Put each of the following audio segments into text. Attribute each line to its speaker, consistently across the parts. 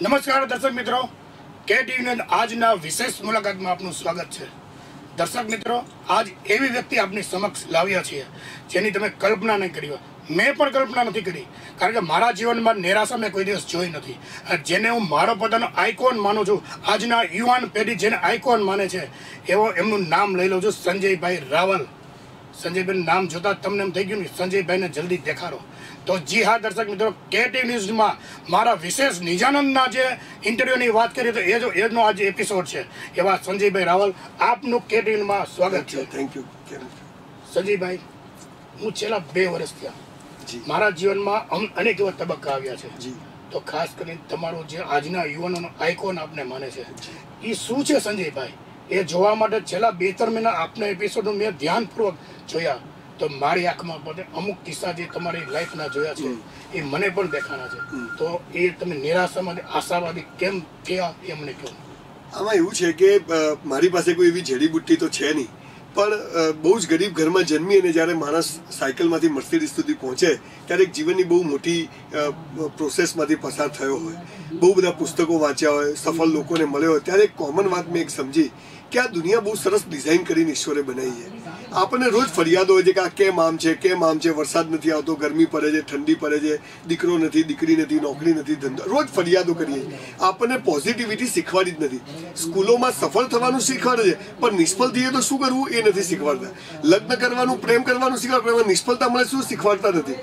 Speaker 1: નમસ્કાર દર્શક મિત્રો. કે ટીવીની આજના વિશેષ મુલાકાતમાં આપનું સ્વાગત છે. દર્શક મિત્રો, આજ એવી વ્યક્તિ આપની સમક્ષ લાવ્યા છીએ, જેની તમે કલ્પના નહીં કરી મેં પણ કલ્પના નથી કરી, કારણ કે મારા જીવનમાં નિરાશા મેં કોઈ દિવસ જોઈ નથી. જેને હું મારો પોતાનો આઇકોન માનું છું, આજના યુવાન પેઢી જેને આઇકોન માને છે, એવો એમનું નામ લઈ લઉં છું, સંજયભાઈ રાવલ. સંજયભાઈ નામ જોતા તમને એમ થઈ ગયું ને, સંજયભાઈને જલ્દી દેખાડો. તો જી હા દર્શક મિત્રો કેટી ન્યૂઝમાં મારા વિશેષ નિજાનંદના જે ઇન્ટરવ્યુની વાત કરીએ તો એ જો એનો આજે એપિસોડ છે. એવા સંજયભાઈ રાવલ આપનું કેટીમાં સ્વાગત છે.
Speaker 2: થેન્ક યુ
Speaker 1: સંજયભાઈ હું છેલ્લા બે વર્ષ થયા.
Speaker 2: જી.
Speaker 1: મારા જીવનમાં અમ- અનેક એવા તબક્કા આવ્યા છે.
Speaker 2: જી.
Speaker 1: તો ખાસ કરીને તમારો જે આજના યુવાનોનો આઇકોન આપને માને છે. એ શું છે સંજયભાઈ? એ જોવા માટે છેલ્લા બે ત્રણ મહિના આપના એપિસોડ મેં ધ્યાનપૂર્વક જોયા. તો મારી આંખમાં પણ અમુક કિસ્સા જે તમારી લાઈફના જોયા છે એ મને પણ દેખાના છે. તો એ તમે નિરાશામાં આશાવાદી કેમ થયા એ મને કહો.
Speaker 2: આમાં એવું છે કે મારી પાસે કોઈ એવી જડીબુટ્ટી તો છે નહીં. પણ બહુ જ ગરીબ ઘરમાં જન્મી અને જ્યારે માણસ સાયકલમાંથી મર્સિડીઝ સુધી પહોંચે ત્યારે એક જીવનની બહુ મોટી પ્રોસેસમાંથી પસાર થયો હોય. બહુ બધા પુસ્તકો વાંચ્યા હોય સફળ લોકોને મળ્યો હોય. ત્યારે એક કોમન વાત મેં એક સમજી કે આ દુનિયા બહુ સરસ ડિઝાઇન કરીને ઈશ્વરે બનાવી છે. આપણને રોજ ફરિયાદો હોય છે કે આ કેમ આમ છે, કેમ આમ છે, વરસાદ નથી આવતો, ગરમી પડે છે, ઠંડી પડે છે, દીકરો નથી, દીકરી નથી, નોકરી નથી, ધંધો રોજ ફરિયાદો કરીએ. આપણને પોઝિટિવિટી શીખવાડી જ નથી. સ્કૂલોમાં સફળ થવાનું શીખવાડે છે, પણ નિષ્ફળ થઈએ તો શું કરવું? એ નથી શીખવાડતા. લગ્ન કરવાનું, પ્રેમ કરવાનું શીખવાડે નિષ્ફળતા મળે શું શીખવાડતા નથી?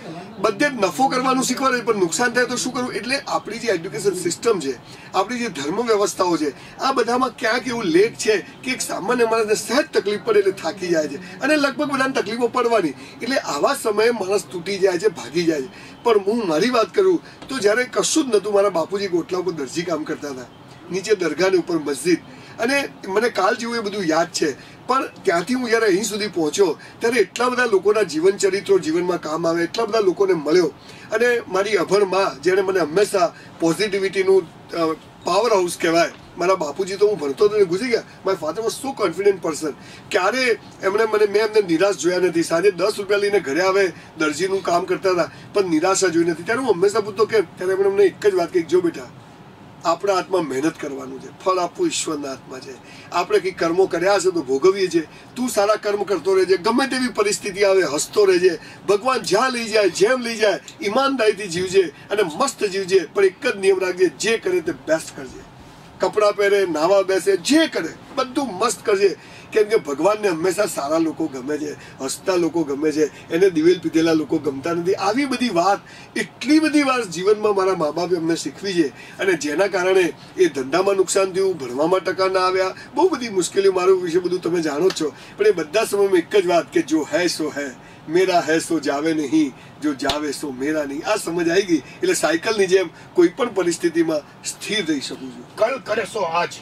Speaker 2: બધે નફો કરવાનું શીખવાડે, પણ નુકસાન થાય તો શું કરવું? એટલે આપણી જે એજ્યુકેશન સિસ્ટમ છે, આપણી જે ધર્મ વ્યવસ્થાઓ છે, આ બધામાં ક્યાંક એવું લેટ છે કે એક સામાન્ય માણસને સહેજ તકલીફ પડે એટલે થાકી જાય છે. અને લગભગ બધાને તકલીફો પડવાની. એટલે આવા સમયે માણસ તૂટી જાય છે, ભાગી જાય છે. પણ હું મારી વાત કરું તો જ્યારે કશું જ નહોતું, મારા બાપુજી ગોટલા ઉપર દરજી કામ કરતા હતા. નીચે દરગાહની ઉપર મસ્જિદ. અને મને કાલ જેવું એ બધું યાદ છે પણ ત્યાંથી હું જ્યારે અહીં સુધી પહોંચ્યો, ત્યારે એટલા બધા લોકોના જીવન ચરિત્રો જીવનમાં કામ આવે, એટલા બધા લોકોને મળ્યો. અને મારી અભણમાં, જેણે મને હંમેશા પોઝિટિવિટીનું પાવર હાઉસ કહેવાય. મારા બાપુજી તો હું ભણતો હતો ગુજરી ગયા. મારા father was so confident person ક્યારે એમણે મને, મેં એમને નિરાશ જોયા નથી. સાંજે દસ રૂપિયા લઈને ઘરે આવે, દરજીનું કામ કરતા હતા, પણ નિરાશા જોઈ નથી. ત્યારે હું હંમેશા પૂછતો કે, ત્યારે એમણે મને એક જ વાત કહી, જો બેટા આપણા હાથમાં મહેનત કરવાનું છે. ફળ આપવું ઈશ્વરના હાથમાં છે. આપણે કંઈક કર્મો કર્યા છે તો ભોગવીએ છીએ. તું સારા કર્મ કરતો રહેજે, ગમે તેવી પરિસ્થિતિ આવે, હસતો રહેજે. ભગવાન જ્યાં લઈ જાય, જેમ લઈ જાય, ઈમાનદારીથી જીવજે અને મસ્ત જીવજે. પણ એક જ નિયમ રાખજે, જે કરે તે બેસ્ટ કરજે. કપડાં પહેરે, નાવા બેસે, જે કરે, બધું મસ્ત કરજે. કેમ કે ભગવાનને હંમેશા સારા લોકો ગમે છે, હસતા લોકો ગમે છે, એને દિવેલ પીધેલા લોકો ગમતા નથી. આવી બધી વાત, એટલી બધી વાર જીવનમાં મારા મા બાપે અમને શીખવી છે. અને જેના કારણે એ ધંધામાં નુકસાન થયું, ભણવામાં ટકા ના આવ્યા, બહુ બધી મુશ્કેલીઓ મારું વિશે બધું તમે જાણો છો. પણ એ બધા સમયમાં એક જ વાત કે જો હૈ સો હૈ, મેરા હૈ સો જાવે નહીં, જો જાવે સો મેરા નહીં. આ સમજ આવી ગઈ. એટલે સાયકલની જેમ કોઈ પણ પરિસ્થિતિમાં સ્થિર રહી શકું છું.
Speaker 1: કલ કરે સો આજ?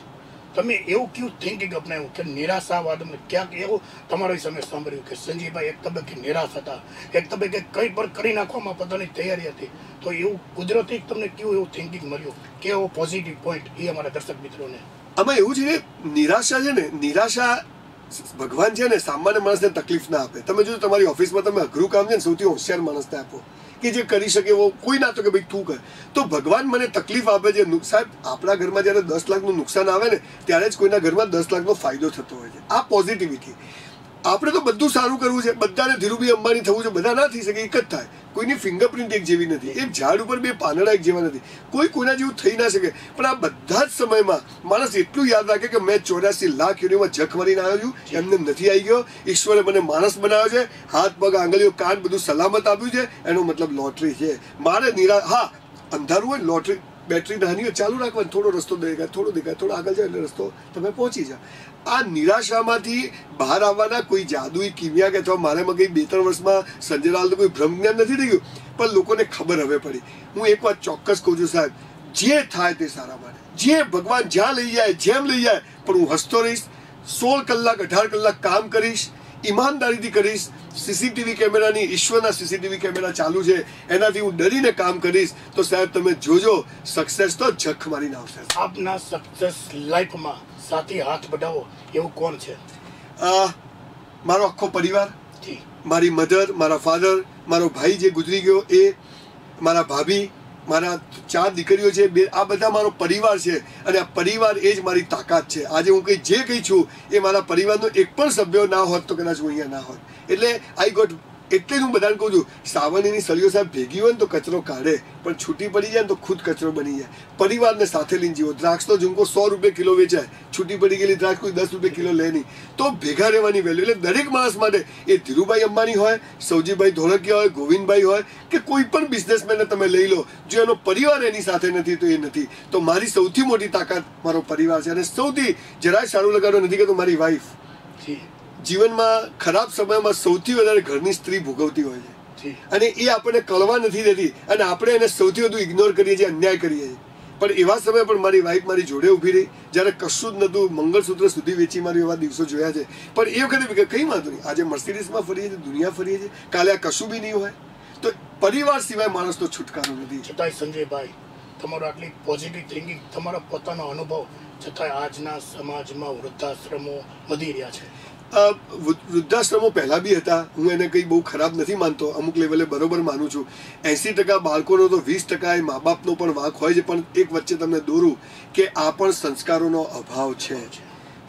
Speaker 1: તમે એવું કયું થિંકિંગ અપનાવ્યું કે નિરાશાવાદ અમને ક્યાંક એવું તમારા અમે સાંભળ્યું કે સંજીવભાઈ એક તબક્કે નિરાશ હતા. એક તબક્કે કંઈ પણ કરી નાખવામાં પોતાની તૈયારી હતી. તો એવું કુદરતી તમને કેવું એવું થિંકિંગ મળ્યું? કેવો પોઝિટિવ પોઈન્ટ એ અમારા દર્શક મિત્રોને?
Speaker 2: આમાં એવું છે નિરાશા છે ને, નિરાશા ભગવાન છે ને સામાન્ય માણસને તકલીફ ના આપે. તમે જો તમારી ઓફિસમાં તમે અઘરું કામ છે ને, સૌથી હોશિયાર માણસને આપો. કે જે કરી શકે એવો કોઈ ના તો કે ભાઈ તું કર. તો ભગવાન મને તકલીફ આપે છે. નુકસાન આપણા ઘરમાં જ્યારે દસ લાખનું નુકસાન આવે ને, ત્યારે જ કોઈના ઘરમાં દસ લાખનો ફાયદો થતો હોય છે. આ પોઝિટિવિટી આપણે તો બધું સારું કરવું છે બધાને ધીરુભાઈ અંબાણી થવું છે બધા ના થઈ શકે એક જ થાય. કોઈની ફિંગરપ્રિન્ટ એક જેવી નથી. એક ઝાડ ઉપર બે પાંદડા એક જેવા નથી. કોઈ કોઈના જેવું થઈ ના શકે. પણ આ બધા જ સમયમાં માણસ એટલું યાદ રાખે કે મેં ચોર્યાસી લાખ યુનિમાં જખ મારીને આવ્યો છું. એમને નથી આવી ગયો. ઈશ્વરે મને માણસ બનાવ્યો છે. હાથ પગ આંગળીઓ કાન બધું સલામત આપ્યું છે. એનો મતલબ લોટરી છે. મારે નિરા હા અંધારું હોય લોટરી બેટરી નાની હોય ચાલુ રાખવાની. થોડો રસ્તો દેખાય થોડો દેખાય થોડો આગળ જાય એટલે રસ્તો તમે પહોંચી જાઓ. આ નિરાશામાંથી બહાર આવવાના કોઈ જાદુઈ કિમિયા કે અથવા મારામાં કંઈ બે ત્રણ વર્ષમાં સંજયલાલ કોઈ ભ્રમ જ્ઞાન નથી થઈ ગયું? પણ લોકોને ખબર હવે પડી. હું એક વાત ચોક્કસ કહું છું સાહેબ, જે થાય તે સારા માટે. જે ભગવાન જ્યાં લઈ જાય, જેમ લઈ જાય, પણ હું હસતો રહીશ, સોળ કલાક, અઢાર કલાક કામ કરીશ ઈમાનદારીથી કરીશ. સીસીટીવી કેમેરાની ઈશ્વરના સીસીટીવી કેમેરા ચાલુ છે. એનાથી હું ડરીને કામ કરીશ. તો સાહેબ તમે જોજો સક્સેસ તો જખ મારીને આવશે.
Speaker 1: આપના સક્સેસ લાઈફમાં સાથી હાથ બઢાવો એવું કોણ છે?
Speaker 2: મારો આખો પરિવાર મારી મધર મારા ફાધર મારો ભાઈ જે ગુજરી ગયો એ મારા ભાભી મારા ચાર દીકરીઓ છે, બે આ બધા મારો પરિવાર છે અને આ પરિવાર એ જ મારી તાકાત છે. આજે હું કંઈ જે કંઈ છું એ મારા પરિવારનો એક પણ સભ્ય ના હોત તો કદાચ હું અહીંયા ના હોત. એટલે આઈ ગોટ એટલે હું બધાને કહું છું સાવરણીની સળીઓ સાહેબ ભેગી હોય ને તો કચરો કાઢે, પણ છૂટી પડી જાય ને તો ખુદ કચરો બની જાય. પરિવારને સાથે લઈને જીવો. દ્રાક્ષનો ઝુમકો સો રૂપિયા કિલો વેચાય. છૂટી પડી ગયેલી દ્રાક્ષ કોઈ દસ રૂપિયા કિલો લે નહીં. તો ભેગા રહેવાની વેલ્યુ એટલે દરેક માણસ માટે એ ધીરુભાઈ અંબાણી હોય, સૌજીભાઈ ધોળકિયા હોય, ગોવિંદભાઈ હોય, કે કોઈ પણ બિઝનેસમેનને તમે લઈ લો, જો એનો પરિવાર એની સાથે નથી તો એ નથી. તો મારી સૌથી મોટી તાકાત મારો પરિવાર છે. અને સૌથી જરાય સારું લગાડો નથી કે તો મારી વાઈફ જીવનમાં ખરાબ સમયમાં સૌથી વધારે ઘરની સ્ત્રી ભોગવતી હોય છે. અને એ આપણને કળવા નથી દેતી. અને આપણે એને સૌથી વધુ ઇગ્નોર કરીએ છીએ અન્યાય કરીએ છીએ. પણ એવા સમયે પણ મારી વાઈફ મારી જોડે ઊભી રહી. જ્યારે કશું જ નહોતું મંગળસૂત્ર સુધી વેચી મારી એવા દિવસો જોયા છે. પણ એ વખતે કે કઈ વાંધો નહીં. આજે મર્સિડીઝમાં ફરીએ છીએ દુનિયા ફરીએ છીએ. કાલે આ કશું બી નહીં હોય. તો પરિવાર સિવાય માણસનો છુટકારો નથી.
Speaker 1: છતાંય સંજયભાઈ તમારો આટલી પોઝિટિવ થિંકિંગ તમારો પોતાનો અનુભવ છતાંય આજના સમાજમાં વૃદ્ધાશ્રમો વધી રહ્યા છે.
Speaker 2: વૃદ્ધાશ્રમો પહેલા બી હતા. હું એને કંઈ બહુ ખરાબ નથી માનતો. અમુક લેવલે બરોબર માનું છું. એસી ટકા બાળકોનો તો વીસ ટકા એ મા બાપનો પણ વાંક હોય છે, પણ એક વચ્ચે તમને દોરું કે આ પણ સંસ્કારોનો અભાવ છે.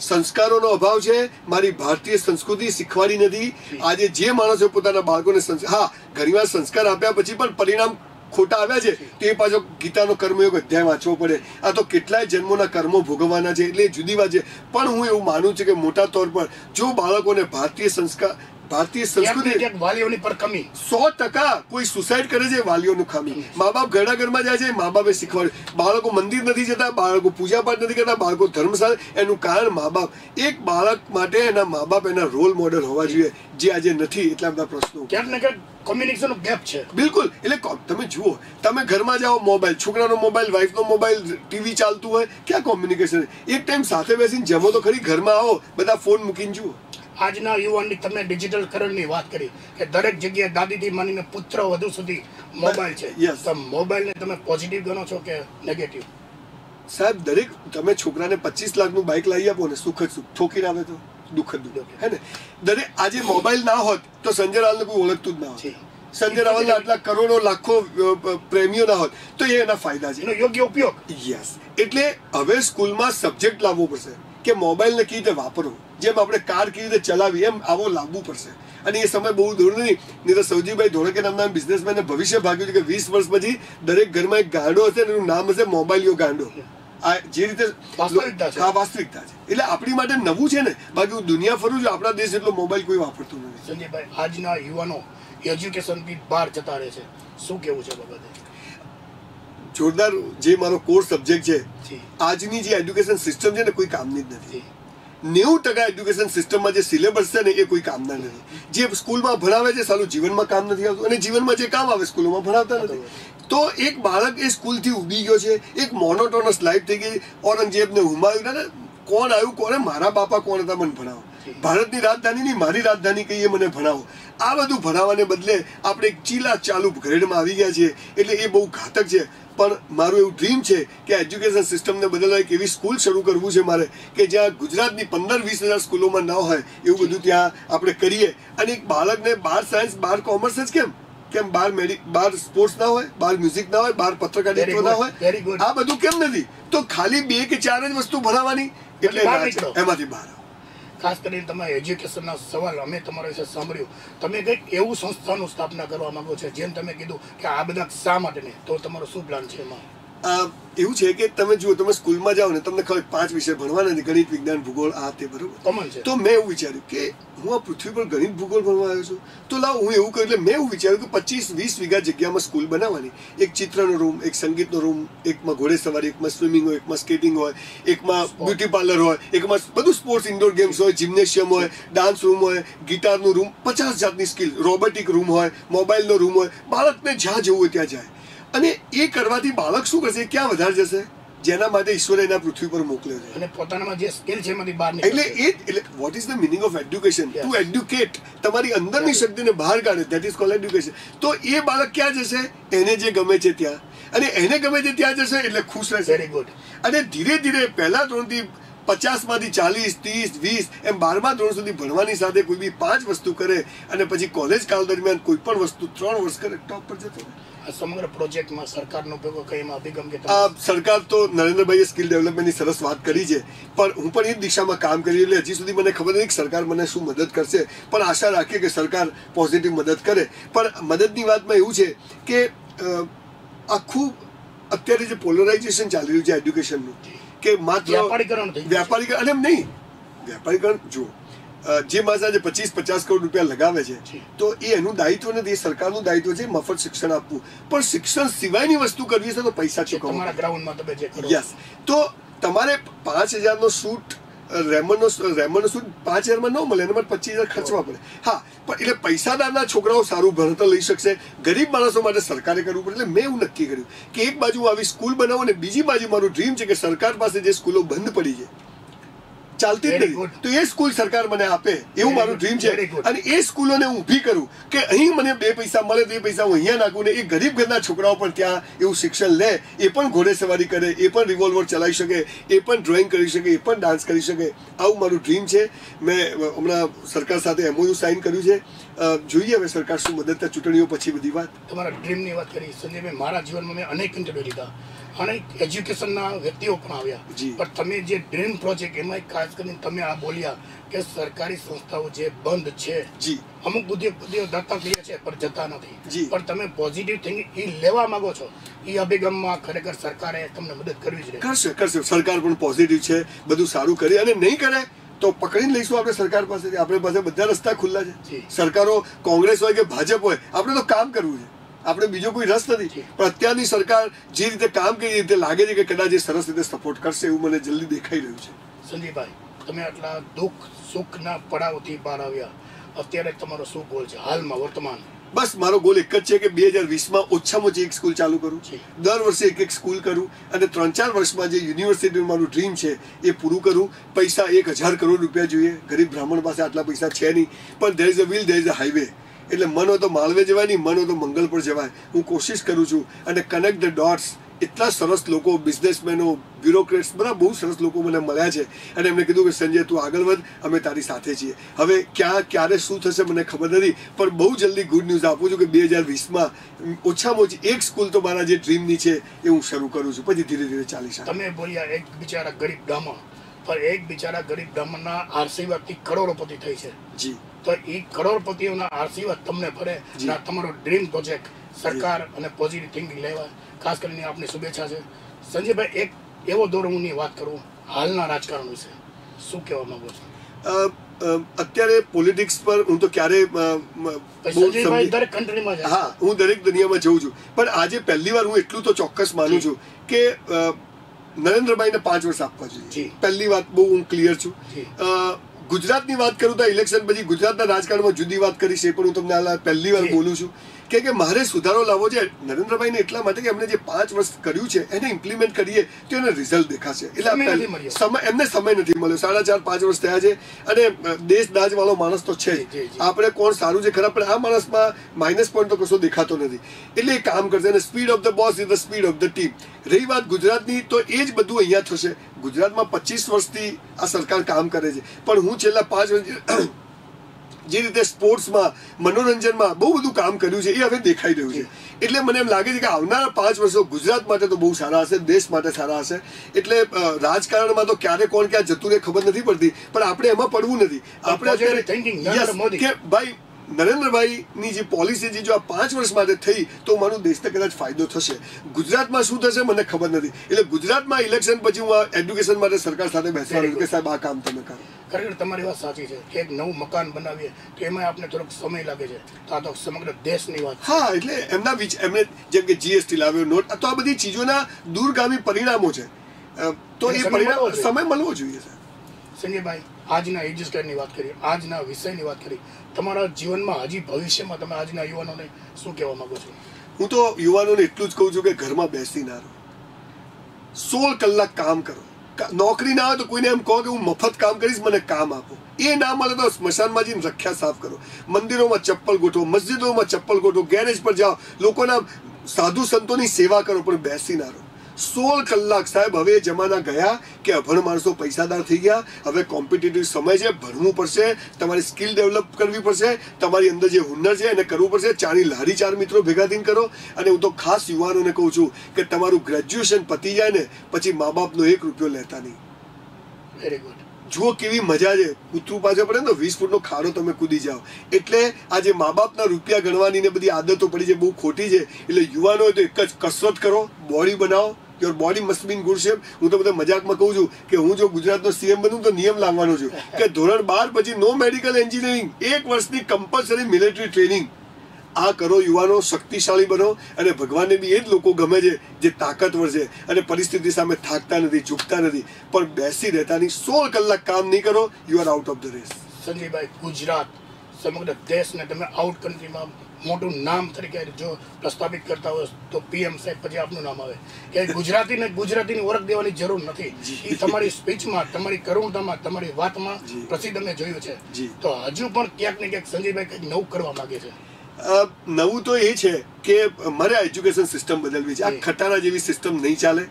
Speaker 2: સંસ્કારોનો અભાવ છે, મારી ભારતીય સંસ્કૃતિ શીખવાડી નથી. આજે જે માણસો પોતાના બાળકોને હા, ઘણીવાર સંસ્કાર આપ્યા પછી પણ પરિણામ ખોટા આવ્યા છે, તો એ પાછો ગીતાનો કર્મયોગ અધ્યાય વાંચવો પડે. આ તો કેટલાય જન્મોના કર્મો ભોગવવાના છે, એટલે જુદી વાત છે. પણ હું એવું માનું છું કે મોટા તौर પર જો બાળકોને ભારતીય સંસ્કાર ભારતીય સંસ્કૃતિ
Speaker 1: વાલીઓની પર કમી
Speaker 2: સો ટકા કોઈ સુસાઇડ કરે છે વાલીઓનું ખામી. મા બાપ ઘરના ઘરમાં જાય છે મા બાપે શીખવાડે. બાળકો મંદિર નથી જતા બાળકો પૂજા પાઠ નથી કરતા બાળકો ધર્મશાળા. એનું કારણ મા બાપ એક બાળક માટે એના મા બાપ એના રોલ મોડલ હોવા જોઈએ જે આજે નથી એટલા બધા પ્રશ્નો.
Speaker 1: ક્યાંક ને ક્યાંક કોમ્યુનિકેશન ગેપ છે.
Speaker 2: બિલકુલ. એટલે તમે જુઓ તમે ઘરમાં જાઓ મોબાઈલ છોકરાનો મોબાઈલ વાઈફનો મોબાઈલ ટીવી ચાલતું હોય ક્યાં કોમ્યુનિકેશન એક ટાઈમ સાથે બેસીને જમો તો ખરી ઘરમાં આવો બધા ફોન મૂકીને જુઓ.
Speaker 1: આજના યુવાનની તમે ડિજિટલ કરણની વાત કરી કે દરેક જગ્યાએ દાદીથી માનીને પુત્ર વધુ સુધી મોબાઈલ છે.
Speaker 2: યસ
Speaker 1: તો મોબાઈલને તમે પોઝિટિવ ગણો છો કે નેગેટિવ
Speaker 2: સાહેબ દરેક તમે છોકરાને પચીસ લાખનું બાઇક લાવી આપો ને સુખ જ સુખ. ઠોકીને આવે તો દુઃખ જ દુઃખ. હે ને? દરેક આજે મોબાઈલ ના હોત તો સંજય રાવલને કોઈ ઓળખતું જ ના હોત. સંજય રાવલના આટલા કરોડો લાખો પ્રેમીઓ ના હોત તો એ એના ફાયદા છે.
Speaker 1: એનો યોગ્ય ઉપયોગ.
Speaker 2: યસ એટલે હવે સ્કૂલમાં સબ્જેક્ટ લાવવો પડશે. કે મોબાઈલને કેવી રીતે વાપરવું જેમ આપણે કાર કેવી રીતે ચલાવી એમ આવો લાવવું પડશે. અને એ સમય બહુ દૂર નહીં નહીં તો સૌજીભાઈ ધોળકે નામના બિઝનેસમેને ભવિષ્ય ભાગ્યું છે કે વીસ વર્ષ પછી દરેક ઘરમાં એક ગાંડો હશે એનું નામ હશે મોબાઈલિયો ગાંડો. આ જે રીતે
Speaker 1: આ
Speaker 2: હા વાસ્તવિકતા છે. એટલે આપણી માટે નવું છે ને બાકી હું દુનિયા ફરું છું આપણા દેશ એટલો મોબાઈલ કોઈ વાપરતું નથી.
Speaker 1: સંજયભાઈ આજના યુવાનો એજ્યુકેશનથી બહાર જતા રહે છે. શું કેવું છે બાબતે?
Speaker 2: જોરદાર જે મારો કોર સબ્જેક્ટ છે આજની જે એજ્યુકેશન સિસ્ટમ છે ને કોઈ કામની જ નથી. નેવું ટકા એજ્યુકેશન સિસ્ટમમાં જે સિલેબસ છે ને એ કોઈ કામના નથી. જે સ્કૂલમાં ભણાવે છે સારું જીવનમાં કામ નથી આવતું. અને જીવનમાં જે કામ આવે સ્કૂલોમાં ભણાવતા નથી. તો એક બાળક એ સ્કૂલથી ઉડી ગયો છે એક મોનોટોનસ લાઈફ થઈ ગઈ. ઔરંગઝેબને ને હુમાયુન કોણ આવ્યું કોને મારા બાપા કોણ હતા? મને ભણાવો. ભારતની રાજધાની ની મારી રાજધાની કહીએ મને ભણાવો. આ બધું ભણાવવાને બદલે આપણે એક ચીલા ચાલુ ગ્રેડમાં આવી ગયા છીએ. એટલે એ બહુ ઘાતક છે. પણ મારું એવું ડ્રીમ છે કે એજ્યુકેશન સિસ્ટમને બદલવા એક એવી સ્કૂલ શરૂ કરવું છે મારે કે જ્યાં ગુજરાતની પંદર વીસ હજાર સ્કૂલોમાં ના હોય એવું બધું ત્યાં આપણે કરીએ. અને એક બાળકને બાર સાયન્સ બાર કોમર્સ જ કેમ? કેમ બાર મેડિક બાર સ્પોર્ટ્સ ના હોય બાર મ્યુઝિક ના હોય બાર પત્રકારિત્વ ના હોય? આ બધું કેમ નથી? તો ખાલી બે કે ચાર જ વસ્તુ ભણાવવાની? એટલે. એમાંથી બહાર આવો.
Speaker 1: ખાસ કરીને તમે એજ્યુકેશનના સવાલ અમે તમારા વિશે સાંભળ્યું. તમે કંઈક એવું સંસ્થાનું સ્થાપના કરવા માંગો છો, જેમ તમે કીધું કે આ બધા શા માટે નહીં તો તમારો શું પ્લાન છે એમાં?
Speaker 2: એવું છે કે તમે જુઓ તમે સ્કૂલમાં જાઓ ને તમને ખબર પાંચ વિષય ભણવાના છે ગણિત વિજ્ઞાન ભૂગોળ આ તે બરોબર. તો મેં એવું વિચાર્યું કે હું આ પૃથ્વી પર ગણિત ભૂગોળ ભણવા આવ્યો છું. તો લાવ હું એવું કર્યું એટલે મેં એવું વિચાર્યું કે પચીસ વીસ વીઘા જગ્યામાં સ્કૂલ બનાવવાની. એક ચિત્રનો રૂમ એક સંગીતનો રૂમ એકમાં ઘોડેસવારી એકમાં સ્વિમિંગ હોય એકમાં સ્કેટિંગ હોય એકમાં બ્યુટી પાર્લર હોય એકમાં બધું સ્પોર્ટ્સ ઇન્ડોર ગેમ્સ હોય જિમ્નેશિયમ હોય ડાન્સ રૂમ હોય ગિટારનું રૂમ પચાસ જાતની સ્કિલ રોબોટિક રૂમ હોય મોબાઈલનો રૂમ હોય. બાળકને જ્યાં જવું હોય ત્યાં જાય. અને એ કરવાથી બાળક શું કરશે? ક્યાં વધારે જશે? જેના માટે ઈશ્વરે એના પૃથ્વી પર મોકલ્યો છે.
Speaker 1: અને પોતાનામાં જે સ્કિલ છે એમાંથી બહાર
Speaker 2: એટલે એ એટલે what is the meaning of education to educate તમારી અંદરની શક્તિને બહાર કાઢે. ધેટ ઇઝ કોલ એડ્યુકેશન તો એ બાળક ક્યાં જશે? એને જે ગમે છે ત્યાં. અને એને ગમે છે ત્યાં જશે એટલે ખુશ રહેશે.
Speaker 1: વેરી ગુડ
Speaker 2: અને ધીરે ધીરે પહેલા ધોરણથી પચાસમાંથી ચાલીસ ત્રીસ વીસ એમ બારમા ધોરણ સુધી ભણવાની સાથે કોઈ બી પાંચ વસ્તુ કરે અને પછી કોલેજ કાળ દરમિયાન કોઈ પણ વસ્તુ ત્રણ વર્ષ કરે ટોપ પર જતો રહે.
Speaker 1: સમગ્ર પ્રોજેક્ટમાં સરકારનો ભેગો કઈ અભિગમ કે
Speaker 2: સરકાર તો નરેન્દ્રભાઈએ સ્કિલ ડેવલપમેન્ટની સરસ વાત કરી છે પણ હું પણ એ દિશામાં કામ કરી એટલે હજી સુધી મને ખબર નથી કે સરકાર મને શું મદદ કરશે પણ આશા રાખીએ કે સરકાર પોઝિટિવ મદદ કરે. પણ મદદની વાતમાં એવું છે કે આખું અત્યારે જે પોલરાઇઝેશન ચાલી રહ્યું છે એડ્યુકેશનનું કે માત્ર
Speaker 1: વ્યાપારીકરણ
Speaker 2: વ્યાપારીકરણ અને એમ નહીં વ્યાપારીકરણ જુઓ જે માણસ આજે પચીસ પચાસ કરોડ રૂપિયા લગાવે છે તો એ એનું દાયિત્વ નથી એ સરકારનું દાયિત્વ છે મફત શિક્ષણ આપવું. પણ શિક્ષણ સિવાયની વસ્તુ કરવી છે તો પૈસા ચૂકવવા.
Speaker 1: ગ્રાઉન્ડમાં તમે જે
Speaker 2: યસ. તો તમારે પાંચ હજારનો શૂટ રેમનનો રેમનનો શૂટ પાંચ હજારમાં ન મળે એના માટે પચીસ હજાર ખર્ચવા પડે. હા પણ એટલે પૈસાદારના છોકરાઓ સારું ભણતર લઈ શકશે ગરીબ માણસો માટે સરકારે કરવું પડે એટલે મેં એવું નક્કી કર્યું કે એક બાજુ આવી સ્કૂલ બનાવો અને બીજી બાજુ મારું ડ્રીમ છે કે સરકાર પાસે જે સ્કૂલો બંધ પડી છે ચાલતી જ
Speaker 1: નહીં.
Speaker 2: તો એ સ્કૂલ સરકાર મને આપે. એવું મારું ડ્રીમ છે. અને એ સ્કૂલોને હું ઊભી કરું કે અહીં મને બે પૈસા મળે તો એ પૈસા હું અહીંયા નાખું ને એ ગરીબ ઘરના છોકરાઓ પણ ત્યાં એવું શિક્ષણ લે એ પણ ઘોડે સવારી કરે એ પણ રિવોલ્વર ચલાવી શકે એ પણ ડ્રોઈંગ કરી શકે એ પણ ડાન્સ કરી શકે. આવું મારું ડ્રીમ છે. મેં હમણાં સરકાર સાથે એમઓયુ સાઇન કર્યું છે. જોઈએ હવે સરકાર શું મદદ ચૂંટણીઓ પછી બધી વાત.
Speaker 1: તમારા ડ્રીમની વાત કરી. સંજય મારા જીવનમાં મેં અનેક ઇન્ટરવ્યુ લીધા. અનેક એજ્યુકેશનના વ્યક્તિઓ પણ આવ્યા. પણ તમે જે ડ્રીમ પ્રોજેક્ટ એમાં ખાસ કરીને તમે આ બોલ્યા કે સરકારી સંસ્થાઓ જે બંધ છે.
Speaker 2: જી.
Speaker 1: અમુક ઉદ્યોગપતિઓ દત્તક લે છે પણ જતા નથી. પણ તમે પોઝિટિવ થિંકિંગ એ લેવા માંગો છો એ અભિગમમાં ખરેખર સરકારે તમને મદદ કરવી જ રહે.
Speaker 2: કરશે કરશે. સરકાર પણ પોઝિટિવ છે બધું સારું કરે અને નહીં કરે તો પકડીને લઈશું આપણે સરકાર પાસેથી. આપણે પાસે બધા રસ્તા ખુલ્લા છે. સરકારો કોંગ્રેસ હોય કે ભાજપ હોય આપણે તો કામ કરવું છે. આપણે બીજો કોઈ રસ નથી. પણ અત્યારની સરકાર જે રીતે કામ કરી રીતે લાગે છે કે કદાચ એ સરસ રીતે સપોર્ટ કરશે એવું મને જલ્દી દેખાઈ રહ્યું છે.
Speaker 1: સંદીપભાઈ તમે આટલા દુઃખ સુખના પડાવથી બહાર આવ્યા. અત્યારે તમારો શું ગોલ છે? હાલમાં વર્તમાન?
Speaker 2: બસ મારો ગોલ એક જ છે કે બે હજાર વીસમાં ઓછામાં ઓછી એક સ્કૂલ ચાલુ કરું. દર વર્ષે એક એક સ્કૂલ કરું અને ત્રણ ચાર વર્ષમાં જે યુનિવર્સિટીનું મારું ડ્રીમ છે એ પૂરું કરું. પૈસા એક હજાર કરોડ રૂપિયા જોઈએ. ગરીબ બ્રાહ્મણ પાસે આટલા પૈસા છે નહીં. પણ there is a will there is a highway એટલે મન હોય તો માલવે જવાય નહીં, મન હોય તો મંગલ પર જવાય. હું કોશિશ કરું છું. અને કનેક્ટ ધ ડોટ્સ એટલા સરસ લોકો બિઝનેસમેનો બ્યુરોક્રેટ્સ બધા બહુ સરસ લોકો મને મળ્યા છે. અને એમણે કીધું કે, સંજય, તું આગળ વધ. અમે તારી સાથે છીએ. હવે ક્યાં, ક્યારે શું થશે મને ખબર નથી, પણ બહુ જલ્દી ગુડ ન્યૂઝ આપું છું કે બે હજાર વીસમાં ઓછામાં ઓછી એક સ્કૂલ તો મારા જે ડ્રીમની છે એ હું શરૂ કરું છું. પછી ધીરે ધીરે ચાલી શકે
Speaker 1: તમે બોલ્યા એક બિચારા ગરીબ બ્રાહ્મણ પણ એક બિચારા ગરીબ બ્રાહ્મણના આશીર્વાદથી કરોડોપતિ થઈ છે.
Speaker 2: જી.
Speaker 1: તો એ કરોડપતિઓના આશીર્વાદ તમને ફરે. આ તમારો ડ્રીમ પ્રોજેક્ટ સરકાર અને પોઝિટિવ થિંકિંગ લેવા. ખાસ કરીને આપની શુભેચ્છા છે. સંજયભાઈ એક એવો દોર હું વાત કરું હાલના રાજકારણ વિશે. શું કહેવા માંગુ છો?
Speaker 2: અત્યારે પોલિટિક્સ પર હું તો ક્યારે હા હું દરેક દુનિયામાં જઉં છું. પણ આજે પહેલી વાર હું એટલું તો ચોક્કસ માનું છું કે નરેન્દ્રભાઈને પાંચ વર્ષ આપવા જોઈએ. પહેલી વાત બહુ હું ક્લિયર છું. ગુજરાતની વાત કરું તો ઇલેક્શન પછી ગુજરાતના રાજકારણમાં જુદી વાત કરી છે પણ હું તમને હાલ પહેલી વાર બોલું છું. કે કે મારે સુધારો લાવવો છે નરેન્દ્રભાઈને એટલા માટે કે એમણે જે પાંચ વર્ષ કર્યું છે એને ઇમ્પ્લિમેન્ટ કરીએ તો એને રિઝલ્ટ દેખાશે. એટલે
Speaker 1: સમય
Speaker 2: એમને સમય નથી મળ્યો. સાડા ચાર પાંચ વર્ષ થયા છે અને દેશ દાજ વાળો માણસ તો છે. આપણે કોણ સારું છે ખરાબ પણ આ માણસમાં માઇનસ પોઈન્ટ તો કશો દેખાતો નથી. એટલે એ કામ કરશે અને speed of the boss is the speed of the team રહી વાત ગુજરાતની તો એ જ બધું અહીંયા થશે. ગુજરાતમાં પચીસ વર્ષથી આ સરકાર કામ કરે છે. પણ હું છેલ્લા પાંચ વર્ષ જે રીતે સ્પોર્ટ્સમાં મનોરંજનમાં બહુ બધું કામ કર્યું છે એ હવે દેખાઈ રહ્યું છે. એટલે મને એમ લાગે છે કે આવનારા પાંચ વર્ષો ગુજરાત માટે તો બહુ સારા હશે દેશ માટે સારા હશે. એટલે રાજકારણમાં તો ક્યારે કોણ ક્યાં જતું રહે ખબર નથી પડતી પણ આપણે એમાં પડવું નથી. આપણે
Speaker 1: મોદી.
Speaker 2: કે ભાઈ નરેન્દ્રભાઈની જે પોલિસી જે જો આ પાંચ વર્ષ માટે થઈ તો મારું દેશને કદાચ ફાયદો થશે. ગુજરાતમાં શું થશે મને ખબર નથી. એટલે ગુજરાતમાં ઇલેક્શન પછી હું આ એડ્યુકેશન માટે સરકાર સાથે બેસવાનું કે સાહેબ આ કામ તમે કરો.
Speaker 1: ખરેખર તમારી વાત સાચી છે કે એક નવું મકાન બનાવીએ તો એમાં આપણે થોડોક સમય લાગે છે. તો આ તો સમગ્ર દેશની વાત
Speaker 2: હા એટલે એમના વિચ એમને જેમ કે જીએસટી લાવ્યો નોટ તો આ બધી ચીજોના દૂરગામી પરિણામો છે. તો એ પરિણામો સમય મળવો જોઈએ સર.
Speaker 1: સંજયભાઈ આજના એજ્યુકેટની વાત કરી આજના વિષયની વાત કરી તમારા જીવનમાં હજી ભવિષ્યમાં તમે આજના યુવાનોને શું કહેવા માંગો છો?
Speaker 2: હું તો યુવાનોને એટલું જ કહું છું કે ઘરમાં બેસી ના રહો સોળ કલાક કામ કરો. નોકરી ના હોય તો કોઈને એમ કહો કે હું મફત કામ કરીશ, મને કામ આપો. એ ના મળે તો સ્મશાનમાં જઈને રખ્યા સાફ કરો. મંદિરોમાં ચપ્પલ ગોઠવો, મસ્જિદોમાં ચપ્પલ ગોઠવો, ગેરેજ પર જાઓ. લોકોના સાધુ સંતોની સેવા કરો, પણ બેસી ના રહો. સોળ કલાક સાહેબ હવે એ જમાના ગયા કે અભણ માણસો પૈસાદાર થઈ ગયા. હવે કોમ્પિટિટિવ સમય છે ભણવું પડશે તમારી સ્કિલ ડેવલપ કરવી પડશે તમારી અંદર જે હુનર છે એને કરવું પડશે. ચારી લારી ચાર મિત્રો ભેગા થઈને કરો. અને હું તો ખાસ યુવાનોને કહું છું કે તમારું ગ્રેજ્યુએશન પતી જાય ને પછી મા બાપનો એક રૂપિયો લેતા નહીં.
Speaker 1: વેરી ગુડ
Speaker 2: જુઓ કેવી મજા છે. કૂતરું પાછળ પડે ને વીસ ફૂટનો ખાડો તમે કૂદી જાઓ. એટલે આ જે મા બાપના રૂપિયા ગણવાની ને બધી આદતો પડી છે બહુ ખોટી છે. એટલે યુવાનો તો એક જ કસરત કરો બોડી બનાવો your body must been good shape હું તો બધા મજાકમાં કહું છું કે હું જો ગુજરાતનો સીએમ બનું તો નિયમ લાવવાનો છું. કે ધોરણ બાર પછી નો મેડિકલ એન્જિનિયરિંગ એક વર્ષની કમ્પલસરી મિલિટરી ટ્રેનિંગ આ કરો, યુવાનો શક્તિશાળી બનો અને ભગવાનને બી એ જ લોકો ગમે છે જે તાકાતવર છે અને પરિસ્થિતિ સામે થાકતા નથી, ઝૂકતા નથી. પણ બેસી રહેતાની સોળ કલાક કામ નહીં કરો you are out of the race
Speaker 1: Sanjaybhai, Gujarat સમગ્ર દેશને તમે આઉટ કન્ટ્રીમાં મોટું નામ તરીકે જો પ્રસ્થાપિત કરતા હોય તો પીએમ સાહેબ પછી આપનું નામ આવે. કે ગુજરાતીને ગુજરાતીની ઓળખ દેવાની જરૂર નથી. એ તમારી સ્પીચમાં તમારી કરુણતામાં તમારી વાતમાં. પ્રસિદ્ધ અમે જોયું છે. તો હજુ પણ ક્યાંક ને ક્યાંક સંજયભાઈ કંઈક નવું કરવા માંગે છે.
Speaker 2: નવું તો એ છે કે મારે એજ્યુકેશન સિસ્ટમ બદલવી છે. આ. ખટારા જેવી સિસ્ટમ નહીં ચાલે.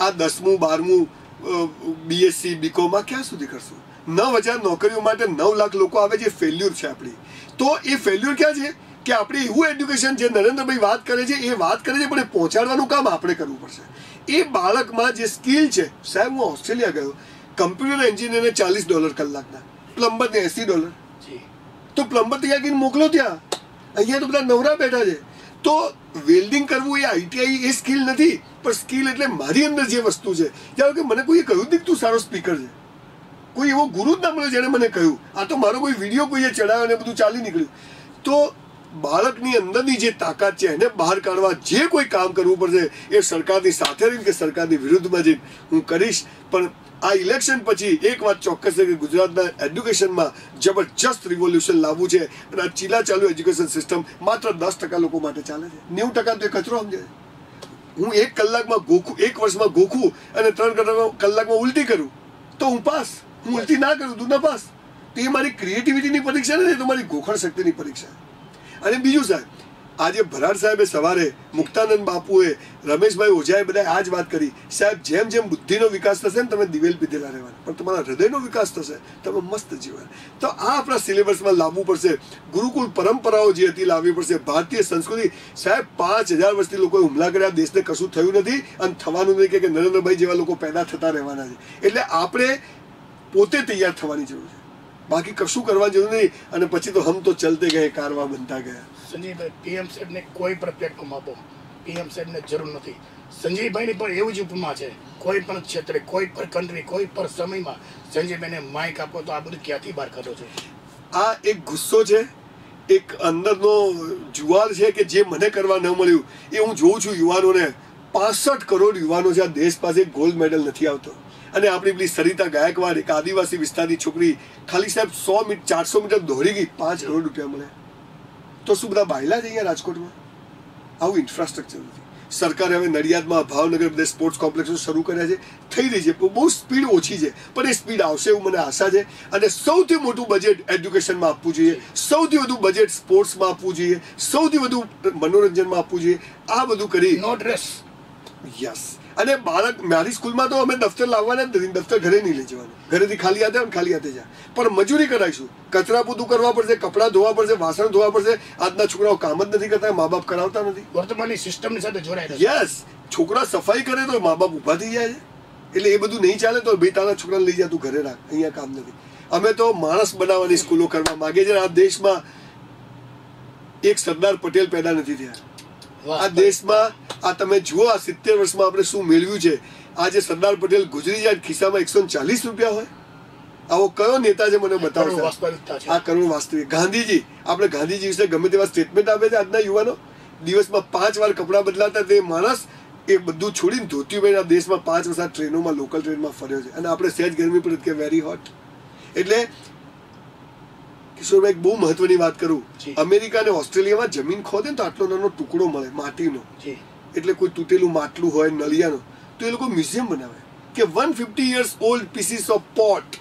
Speaker 2: આ દસમું બારમું બીએસસી બીકોમાં ક્યાં સુધી કરશું? નવ હજાર નોકરીઓ માટે નવ લાખ લોકો આવે છે ફેલ્યુર છે આપણી. તો એ ફેલ્યુર ક્યાં છે? કે આપણે એવું એજ્યુકેશન જે નરેન્દ્રભાઈ વાત કરે છે એ વાત કરે છે પણ એ પહોંચાડવાનું કામ આપણે કરવું પડશે. એ બાળકમાં જે સ્કિલ છે સાહેબ હું ઓસ્ટ્રેલિયા ગયો. કમ્પ્યુટર એન્જિનિયરને ચાલીસ ડોલર કલાકના. પ્લમ્બરને એસી ડોલર તો પ્લમ્બર તૈયાર કરીને મોકલો ત્યાં. અહીંયા તો બધા નવરા બેઠા છે. તો વેલ્ડિંગ કરવું એ આઈટીઆઈ એ સ્કિલ નથી પણ સ્કિલ એટલે મારી અંદર જે વસ્તુ છે. જાણે કે મને કોઈએ કહ્યું જ નહીં તું સારો સ્પીકર છે. કોઈ એવો ગુરુ જ ના મળ્યો જેણે મને કહ્યું. આ તો મારો કોઈ વીડિયો કોઈએ ચડાવ્યો અને બધું ચાલી નીકળ્યું. તો બાળકની અંદરની જે તાકાત છે એને બહાર કાઢવા જે કોઈ કામ કરવું પડશે એ સરકારની સાથે રહીને કે સરકારની વિરુદ્ધમાં જઈને હું કરીશ. પણ આ ઇલેક્શન પછી એક વાત ચોક્કસ છે કે ગુજરાતના એજ્યુકેશનમાં જબરજસ્ત રિવોલ્યુશન લાવવું છે અને આ ચીલા ચાલુ એજ્યુકેશન સિસ્ટમ માત્ર દસ ટકા લોકો માટે ચાલે છે. નેવું ટકા તો એ કચરો સમજે. હું એક કલાકમાં ગોખું, એક વર્ષમાં ગોખું અને ત્રણ કલાકમાં ઉલટી કરું, તો હું પાસ. હું ઉલટી ના કરું, તું નપાસ. તે મારી ક્રિએટિવિટીની પરીક્ષા નથી મારી ગોખણ શક્તિની પરીક્ષા. અને બીજું સાહેબ, આજે ભરાડ સાહેબે સવારે મુક્તાનંદ બાપુએ રમેશભાઈ ઓઝાએ બધા આ જ વાત કરી, સાહેબ, જેમ જેમ બુદ્ધિનો વિકાસ થશે ને તમે દિવેલ પીધેલા રહેવાના. પણ તમારા હૃદયનો વિકાસ થશે, તમે મસ્ત જીવન. તો આ આપણા સિલેબસમાં લાવવું પડશે. ગુરુકુળ પરંપરાઓ જે હતી, લાવવી પડશે. ભારતીય સંસ્કૃતિ, સાહેબ, પાંચ હજાર વર્ષથી લોકોએ હુમલા કર્યા, દેશને કશું થયું નથી, અને થવાનું કે કે નરેન્દ્રભાઈ જેવા લોકો પેદા થતા રહેવાના છે. એટલે આપણે પોતે તૈયાર થવાની જરૂર છે. બાકી કશું કરવા જરૂર નહીં અને પછી તો હમ તો ચલતે ગયે કારવા બનતા ગયા.
Speaker 1: સંજયભાઈ પીએમ સાહેબને કોઈ પણ પ્લેટફોર્મ આપો. પીએમ સાહેબને જરૂર નથી. સંજયભાઈની પણ એવું જ ઉપમા છે. કોઈ પણ ક્ષેત્રે કોઈ પણ કન્ટ્રી કોઈ પણ સમયમાં સંજયભાઈને માઇક આપો તો આ બધું ક્યાંથી બહાર કાઢો છો?
Speaker 2: આ એક ગુસ્સો છે એક અંદરનો જુવાર છે કે જે મને કરવા ન મળ્યું. એ હું જોઉં છું યુવાનોને. પાસઠ કરોડ યુવાનો છે આ દેશ પાસે ગોલ્ડ મેડલ નથી આવતો. અને આપણી પેલી સરિતા ગાયકવાડ એક આદિવાસી વિસ્તારની છોકરી ખાલી સાહેબ સો મીટર ચારસો મીટર દોડી ગઈ પાંચ કરોડ રૂપિયા મળે તો શું બધા બાયલા જ અહીંયા રાજકોટમાં? આવું ઇન્ફ્રાસ્ટ્રક્ચર નથી. સરકારે હવે નડિયાદમાં ભાવનગર બધે સ્પોર્ટ્સ કોમ્પ્લેક્સો શરૂ કર્યા છે. થઈ રહી છે. પણ બહુ સ્પીડ ઓછી છે. પણ એ સ્પીડ આવશે એવું મને આશા છે. અને સૌથી મોટું બજેટ એજ્યુકેશનમાં આપવું જોઈએ. સૌથી વધુ બજેટ સ્પોર્ટ્સમાં આપવું જોઈએ. સૌથી વધુ મનોરંજનમાં આપવું જોઈએ. આ બધું કરી
Speaker 1: નો ડ્રેસ
Speaker 2: યસ અને બાળક મારી સ્કૂલમાં તો અમે દફતર લાવવાના જ નથી દફતર ઘરે નહીં લઈ જવાનું. ઘરેથી ખાલી હાથે અને ખાલી હાથે જા પણ મજૂરી કરાવીશું. કચરા પોતું કરવા પડશે કપડાં ધોવા પડશે વાસણ ધોવા પડશે. આજના છોકરાઓ કામ જ નથી કરતા મા બાપ કરાવતા નથી.
Speaker 1: વર્તમાનની સિસ્ટમની સાથે જોડાયેલા
Speaker 2: યસ છોકરા સફાઈ કરે તો મા બાપ ઊભા થઈ જાય છે. એટલે એ બધું નહીં ચાલે તો બે તારા છોકરાને લઈ જાય તું ઘરે રાખ. અહીંયા કામ નથી. અમે તો માણસ બનાવવાની સ્કૂલો કરવા માંગે છે આ દેશમાં એક સરદાર પટેલ પેદા નથી થયા. આ દેશમાં આ તમે જુઓ આ સિત્તેર વર્ષમાં આપણે શું મેળવ્યું છે? આજે સરદાર પટેલ ગુજરી જાય ખિસ્સામાં એકસો ચાલીસ રૂપિયા હોય? આવો કયો નેતા છે મને બતાવો આ કરુણ વાસ્તવિક ગાંધીજી આપણે ગાંધીજી વિશે ગમે તેવા સ્ટેટમેન્ટ આપે છે આજના યુવાનો? દિવસમાં પાંચ વાર કપડાં બદલાતા તે માણસ એ બધું છોડીને ધોતી પહેરીને આ દેશમાં પાંચ વર્ષ ટ્રેનોમાં લોકલ ટ્રેનમાં ફર્યો છે. અને આપણે સહેજ ગરમી પડે કે વેરી હોટ એટલે કિશોરભાઈ બહુ મહત્વની વાત કરું. અમેરિકા અને ઓસ્ટ્રેલિયામાં જમીન ખોદે ને તો આટલો નાનો ટુકડો મળે માટીનો. એટલે કોઈ તૂટેલું માટલું હોય નળિયાનું તો એ લોકો મ્યુઝિયમ બનાવે. કે one fifty years old pieces of pot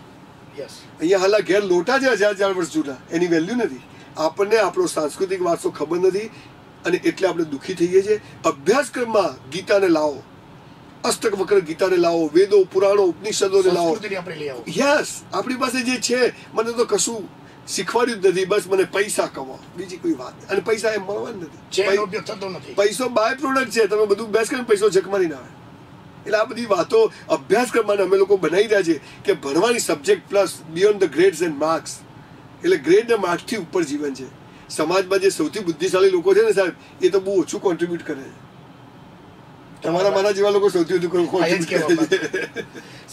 Speaker 1: yes
Speaker 2: અહીંયા હાલા ઘેર લોટા છે હજાર હજાર વર્ષ જૂના. એની વેલ્યુ નથી. આપણને આપણો સાંસ્કૃતિક વારસો ખબર નથી અને એટલે આપણે દુઃખી થઈએ છીએ. અભ્યાસક્રમમાં ગીતાને લાવો. અષ્ટક વક્ર ગીતાને લાવો વેદો પુરાણો ઉપનિષદોને લાવો. યસ આપણી પાસે જે છે મને તો કશું શીખવાડ્યું જ નથી. બસ મને પૈસા કમાવો બીજી કોઈ વાત અને પૈસા એમ મળવાનું નથી. પૈસો બાય પ્રોડક્ટ છે. તમે બધું બેસ કરીને પૈસો જકમારી ના આવે એટલે આ બધી વાતો અભ્યાસક્રમમાં અમે લોકો બનાવી રહ્યા છે કે ભણવાની subject plus beyond the grades and marks એટલે ગ્રેડ ને માર્ક્સથી ઉપર જીવન છે. સમાજમાં જે સૌથી બુદ્ધિશાળી લોકો છે ને સાહેબ એ તો બહુ ઓછું કોન્ટ્રીબ્યુટ કરે છે. તમારા મારા જેવા લોકો સૌથી વધુ કોન્ટ્રીબ્યુટ કરે
Speaker 1: છે.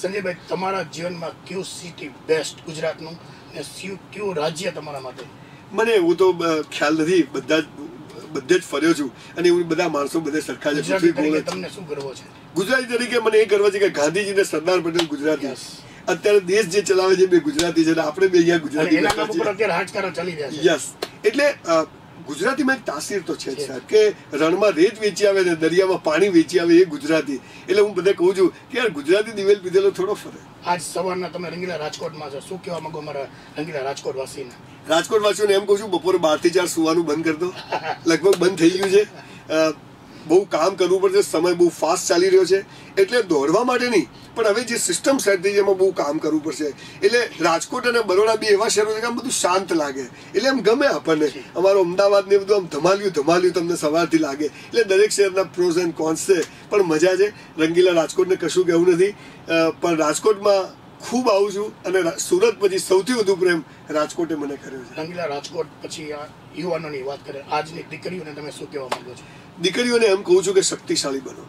Speaker 1: સંજયભાઈ તમારા જીવનમાં કયું સિટી બેસ્ટ ગુજરાતનું? ને કયું રાજ્ય તમારા માટે?
Speaker 2: મને હું તો ખ્યાલ નથી બધા જ બધે જ ફર્યો છું. અને હું બધા માણસો બધે સરખા છે
Speaker 1: ગુજરાતી તરીકે
Speaker 2: જ
Speaker 1: તમને શું ગર્વ છે?
Speaker 2: ગુજરાતી તરીકે મને એ ગર્વ છે કે ગાંધીજી ને સરદાર પટેલ ગુજરાતી. અત્યારે દેશ જે ચલાવે છે બે ગુજરાતી છે અને આપણે બે અહીંયા ગુજરાતી યસ એટલે ગુજરાતીમાં એક તાસીર તો છે સાહેબ કે રણમાં રેત વેચી આવે ને દરિયામાં પાણી વેચી આવે એ ગુજરાતી. એટલે હું બધે કહું છું કે યાર ગુજરાતી દિવેલ પીધેલો થોડો ફરે.
Speaker 1: આજ સવારના તમે રંગીલા રાજકોટમાં છો. શું કહેવા માંગો મારા રંગીલા રાજકોટ વાસીને
Speaker 2: રાજકોટ વાસીઓને એમ કહું છું બપોરે બારથી ચાર સુવાનું બંધ કરી દો. લગભગ બંધ થઈ ગયું છે. બહુ કામ કરવું પડશે સમય બહુ ફાસ્ટ ચાલી રહ્યો છે. એટલે દોડવા માટે નહીં, પણ હવે જે સિસ્ટમ સેટ થઈ છે એમાં બહુ કામ કરવું પડશે. એટલે રાજકોટ અને બરોડા બી એવા શહેરો છે કે આમ બધું શાંત લાગે. એટલે એમ ગમે આપણને. અમારો અમદાવાદ ને બધું આમ ધમાલ્યું ધમાલ્યું તમને સવારથી લાગે. એટલે દરેક શહેરના પ્રોઝ એન્ડ કોન્સ છે. પણ મજા છે. રંગીલા રાજકોટને કશું કહેવું નથી. પણ રાજકોટમાં ખૂબ આવું છું અને સુરત પછી સૌથી વધુ પ્રેમ રાજકોટે મને કર્યો છે.
Speaker 1: રંગીલા રાજકોટ પછી યુવાનોની વાત કરે, આજની દીકરીઓને તમે શું કહેવા માંગો છો?
Speaker 2: દીકરીઓને એમ કહું છું કે શક્તિશાળી બનો.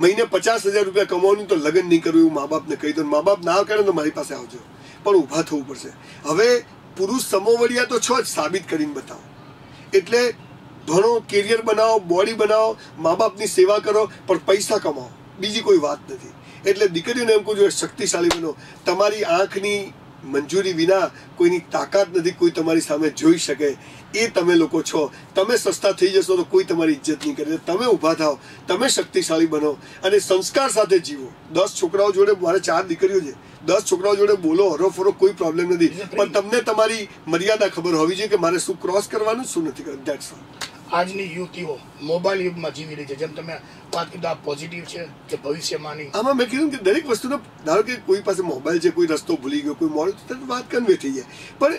Speaker 2: મહિને પચાસ હજાર રૂપિયા કમાવાનું તો લગ્ન નહીં કરવું એવું મા બાપને કહી દો મા બાપ ના કરે તો મારી પાસે આવજો. પણ ઊભા થવું પડશે. હવે પુરુષ સમોવડિયા તો છો જ, સાબિત કરીને બતાવો. એટલે ભણો કેરિયર બનાવો બોડી બનાવો મા બાપની સેવા કરો, પણ પૈસા કમાઓ બીજી કોઈ વાત નથી. એટલે દીકરીઓને એમ કહું છું શક્તિશાળી બનો. તમારી આંખની મંજૂરી વિના કોઈની તાકાત નથી કોઈ તમારી સામે જોઈ શકે. એ તમે લોકો છો. તમે સસ્તા થઈ જશો તો કોઈ તમારી ઇજ્જત નહીં કરે. તમે ઊભા થાઓ તમે શક્તિશાળી બનો અને સંસ્કાર સાથે જીવો. દસ છોકરાઓ જોડે મારે ચાર દીકરીઓ છે. દસ છોકરાઓ જોડે બોલો હરોફરો કોઈ પ્રોબ્લેમ નથી. પણ તમને તમારી મર્યાદા ખબર હોવી જોઈએ કે મારે શું ક્રોસ કરવાનું શું નથી કરવાનું. ધેટ્સ ઓલ
Speaker 1: આજની યુવતીઓ મોબાઈલ યુગમાં જીવી રહી છે. જેમ તમે વાત કીધું આ પોઝિટિવ છે કે ભવિષ્યમાંની
Speaker 2: આમાં મેં કીધું કે દરેક વસ્તુનો ધારો કે કોઈ પાસે મોબાઈલ છે કોઈ રસ્તો ભૂલી ગયો કોઈ મોડું તો તરત વાત કન્વે થઈ જાય. પણ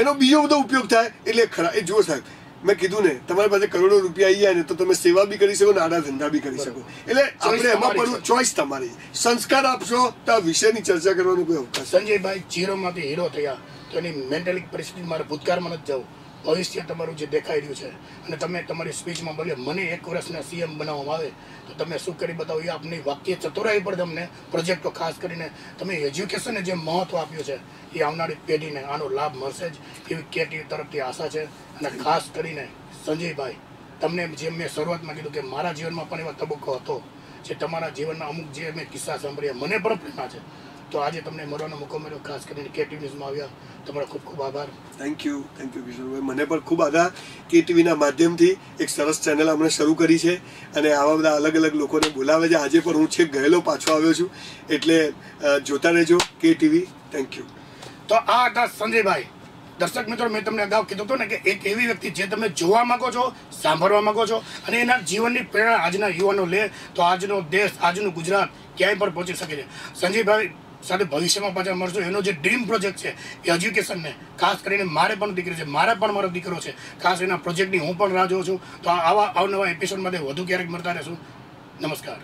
Speaker 2: એનો બીજો બધો ઉપયોગ થાય એટલે ખરા. એ જુઓ સાહેબ મેં કીધું ને તમારી પાસે કરોડો રૂપિયા આવી જાય ને તો તમે સેવા બી કરી શકો ને આડા ધંધા બી કરી શકો. એટલે આપણે એમાં
Speaker 1: પણ
Speaker 2: ચોઈસ તમારી. સંસ્કાર આપશો તો આ વિષયની ચર્ચા કરવાનો કોઈ અવકાશ
Speaker 1: સંજયભાઈ ઝીરોમાંથી હીરો થયા તો એની મેન્ટલી પરિસ્થિતિ મારે ભૂતકાળમાં નથી જવું. ભવિષ્ય તમારું જે દેખાઈ રહ્યું છે. અને તમે તમારી સ્પીચમાં બોલ્યો મને એક વર્ષના સીએમ બનાવવામાં આવે. તો તમે શું કરી બતાવો? એ આપની વાક્ય ચતુરાઈ પર તમને પ્રોજેક્ટો ખાસ કરીને તમે એજ્યુકેશનને જે મહત્વ આપ્યું છે, એ આવનારી પેઢીને આનો લાભ મળશે જ એવી કેટી તરફથી આશા છે. અને ખાસ કરીને સંજયભાઈ, તમને જેમ મેં શરૂઆતમાં કીધું કે મારા જીવનમાં પણ એવા તબક્કો હતો, જે તમારા જીવનના અમુક જે મેં કિસ્સા સાંભળ્યા, મને પણ પ્રેરણા છે. તો આજે તમને મળવાનો મોકો મળ્યો ખાસ કરીને કેટી ન્યૂઝમાં આવ્યા. તમારો ખૂબ ખૂબ આભાર.
Speaker 2: Thank you thank you Kishorbhai. મને પણ ખૂબ આભાર કે ટીવીના માધ્યમથી એક સરસ ચેનલ અમને શરૂ કરી છે અને આવા બધા અલગ અલગ લોકોને બોલાવે છે. આજે પણ હું છેક ગયેલો પાછો આવ્યો છું. એટલે જોતા રહેજો કે ટીવી. થેન્ક યુ
Speaker 1: તો આ હતા સંજયભાઈ. દર્શક મિત્રો મેં તમને અગાઉ કીધું હતું ને કે એક એવી વ્યક્તિ જે તમે જોવા માંગો છો સાંભળવા માંગો છો અને એના જીવનની પ્રેરણા આજના યુવાનો લે તો આજનો દેશ આજનું ગુજરાત ક્યાંય પણ પહોંચી શકે છે. સંજયભાઈ સાથે ભવિષ્યમાં પાછા મળશો. એનો જે ડ્રીમ પ્રોજેક્ટ છે, એ એજ્યુકેશનને ખાસ કરીને મારે પણ દીકરી છે, મારે પણ મારો દીકરો છે, ખાસ એના પ્રોજેક્ટની હું પણ રાહ જોઉં છું. તો આવા અવનવા એપિસોડ માટે વધુ ક્યારેક મળતા રહેશું. નમસ્કાર.